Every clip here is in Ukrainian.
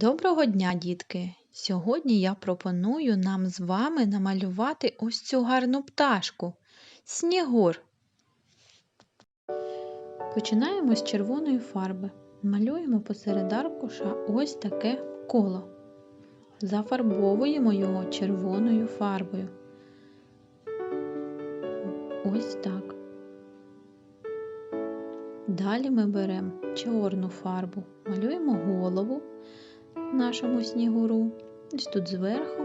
Доброго дня, дітки! Сьогодні я пропоную нам з вами намалювати ось цю гарну пташку Снігур. Починаємо з червоної фарби. Малюємо посеред аркуша ось таке коло. Зафарбовуємо його червоною фарбою. Ось так. Далі ми беремо чорну фарбу, малюємо голову нашому снігуру. Ось тут зверху.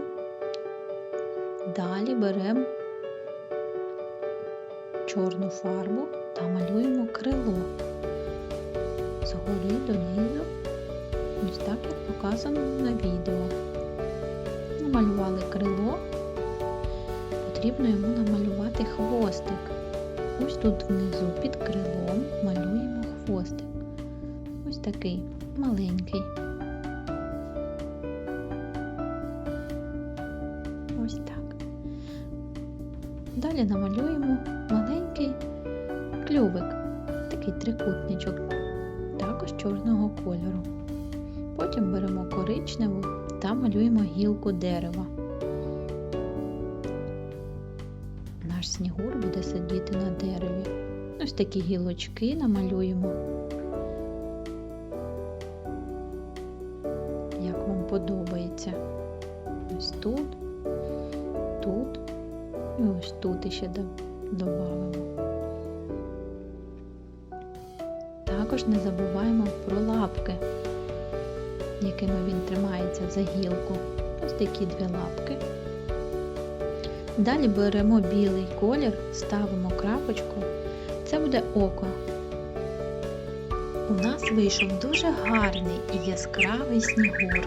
Далі беремо чорну фарбу та малюємо крило згори донизу. Ось так, як показано на відео. Намалювали крило, потрібно йому намалювати хвостик. Ось тут внизу під крилом малюємо хвостик. Ось такий маленький. Далі намалюємо маленький клювик, такий трикутничок, також чорного кольору. Потім беремо коричневу та малюємо гілку дерева. Наш снігур буде сидіти на дереві. Ось такі гілочки намалюємо. Як вам подобається. Ось тут, тут і ось тут іще додамо. Також не забуваємо про лапки, якими він тримається за гілку. Ось такі дві лапки. Далі беремо білий колір, ставимо крапочку. Це буде око. У нас вийшов дуже гарний і яскравий снігур.